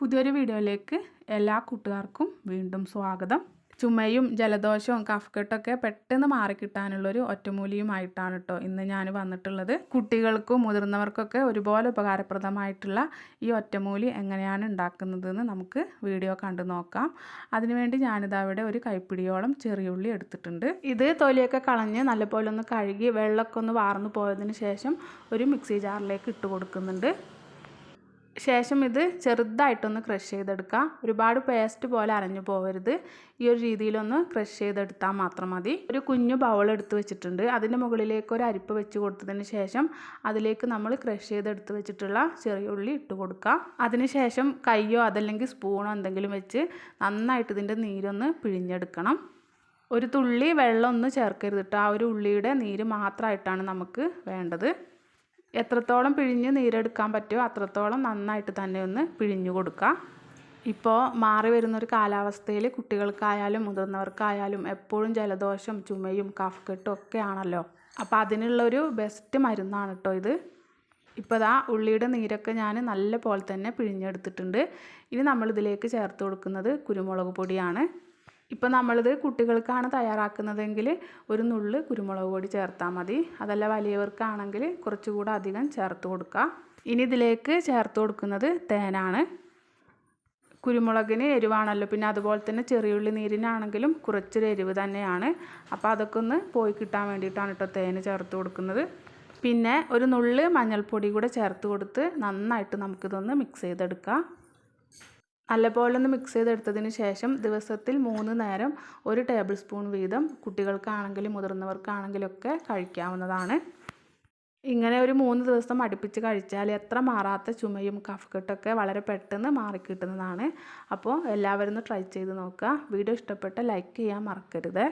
പുതിയൊരു വീഡിയോയിലേക്ക് എല്ലാ കൂട്ടുകാർക്കും വീണ്ടും സ്വാഗതം. ചുമയും ജലദോഷവും കഫക്കെട്ടൊക്കെ പെട്ടെന്ന് മാറിക്കിട്ടാനുള്ളൊരു ഒറ്റമൂലിയുമായിട്ടാണ് കേട്ടോ ഇന്ന് ഞാൻ വന്നിട്ടുള്ളത്. കുട്ടികൾക്കും മുതിർന്നവർക്കൊക്കെ ഒരുപോലെ ഉപകാരപ്രദമായിട്ടുള്ള ഈ ഒറ്റമൂലി എങ്ങനെയാണ് ഉണ്ടാക്കുന്നതെന്ന് നമുക്ക് വീഡിയോ കണ്ടു നോക്കാം. അതിനുവേണ്ടി ഞാനിതാ ഇവിടെ ഒരു കൈപ്പിടിയോളം ചെറിയുള്ളി എടുത്തിട്ടുണ്ട്. ഇത് തൊലിയൊക്കെ കളഞ്ഞ് നല്ലപോലെ ഒന്ന് കഴുകി വെള്ളമൊക്കെ ഒന്ന് വാർന്നു പോയതിന് ശേഷം ഒരു മിക്സി ജാറിലേക്ക് ഇട്ട് കൊടുക്കുന്നുണ്ട്. ശേഷം ഇത് ചെറുതായിട്ടൊന്ന് ക്രഷ് ചെയ്തെടുക്കുക ഒരുപാട് പേസ്റ്റ് പോലെ അരഞ്ഞു പോകരുത് ഈ ഒരു രീതിയിലൊന്ന് ക്രഷ് ചെയ്തെടുത്താൽ മാത്രം മതി. ഒരു കുഞ്ഞു ബൗൾ എടുത്ത് വെച്ചിട്ടുണ്ട്. അതിന്റെ മുകളിലേക്ക് ഒരു അരിപ്പ് വെച്ച് കൊടുത്തതിന് ശേഷം അതിലേക്ക് നമ്മൾ ക്രഷ് ചെയ്തെടുത്ത് വെച്ചിട്ടുള്ള ചെറിയ ഉള്ളി ഇട്ട് കൊടുക്കുക അതിനുശേഷം കയ്യോ അതല്ലെങ്കിൽ സ്പൂണോ എന്തെങ്കിലും വെച്ച് നന്നായിട്ട് ഇതിന്റെ നീരൊന്ന് പിഴിഞ്ഞെടുക്കണം. ഒരു തുള്ളി വെള്ളം ഒന്ന് ചേർക്കരുത് കേട്ടോ ആ ഒരു ഉള്ളിയുടെ നീര് മാത്രമായിട്ടാണ് നമുക്ക് വേണ്ടത്. എത്രത്തോളം പിഴിഞ്ഞ് നീരെടുക്കാൻ പറ്റുമോ അത്രത്തോളം നന്നായിട്ട് തന്നെ ഒന്ന് പിഴിഞ്ഞു കൊടുക്കുക ഇപ്പോൾ മാറി വരുന്നൊരു കാലാവസ്ഥയിൽ കുട്ടികൾക്കായാലും മുതിർന്നവർക്കായാലും എപ്പോഴും ജലദോഷം ചുമയും കഫക്കെട്ടും ഒക്കെ ആണല്ലോ. അപ്പോൾ അതിനുള്ളൊരു ബെസ്റ്റ് മരുന്നാണ് കേട്ടോ ഇത്. ഇപ്പോൾ ദാ ഉള്ളിയുടെ നീരൊക്കെ ഞാൻ നല്ല പോലെ തന്നെ പിഴിഞ്ഞെടുത്തിട്ടുണ്ട്. ഇനി നമ്മളിതിലേക്ക് ചേർത്ത് കൊടുക്കുന്നത് കുരുമുളക് പൊടിയാണ്. ഇപ്പോൾ നമ്മളിത് കുട്ടികൾക്കാണ് തയ്യാറാക്കുന്നതെങ്കിൽ ഒരു നുള്ള് കുരുമുളക് പൊടി ചേർത്താൽ മതി. അതല്ല വലിയവർക്കാണെങ്കിൽ കുറച്ചുകൂടെ അധികം ചേർത്ത് കൊടുക്കുക ഇനി ഇതിലേക്ക് ചേർത്ത് കൊടുക്കുന്നത് തേനാണ്. കുരുമുളകിന് എരിവാണല്ലോ. പിന്നെ അതുപോലെ തന്നെ ചെറിയുള്ളി നീരിനാണെങ്കിലും കുറച്ചൊരു എരിവ് തന്നെയാണ്. അപ്പോൾ അതൊക്കെ ഒന്ന് പോയി കിട്ടാൻ വേണ്ടിയിട്ടാണ് കേട്ടോ തേന് ചേർത്ത് കൊടുക്കുന്നത്. പിന്നെ ഒരു നുള്ള് മഞ്ഞൾപ്പൊടി കൂടെ ചേർത്ത് കൊടുത്ത് നന്നായിട്ട് നമുക്കിതൊന്ന് മിക്സ് ചെയ്തെടുക്കാം. നല്ലപോലെ ഒന്ന് മിക്സ് ചെയ്തെടുത്തതിന് ശേഷം ദിവസത്തിൽ മൂന്ന് നേരം ഒരു ടേബിൾ സ്പൂൺ വീതം കുട്ടികൾക്കാണെങ്കിലും മുതിർന്നവർക്കാണെങ്കിലും ഒക്കെ കഴിക്കാവുന്നതാണ്. ഇങ്ങനെ ഒരു മൂന്ന് ദിവസം അടുപ്പിച്ച് കഴിച്ചാൽ എത്ര മാറാത്ത ചുമയും കഫക്കെട്ടൊക്കെ വളരെ പെട്ടെന്ന് മാറിക്കിട്ടുന്നതാണ് അപ്പോൾ എല്ലാവരും ഒന്ന് ട്രൈ ചെയ്ത് നോക്കുക. വീഡിയോ ഇഷ്ടപ്പെട്ട ലൈക്ക് ചെയ്യാൻ മറക്കരുത്.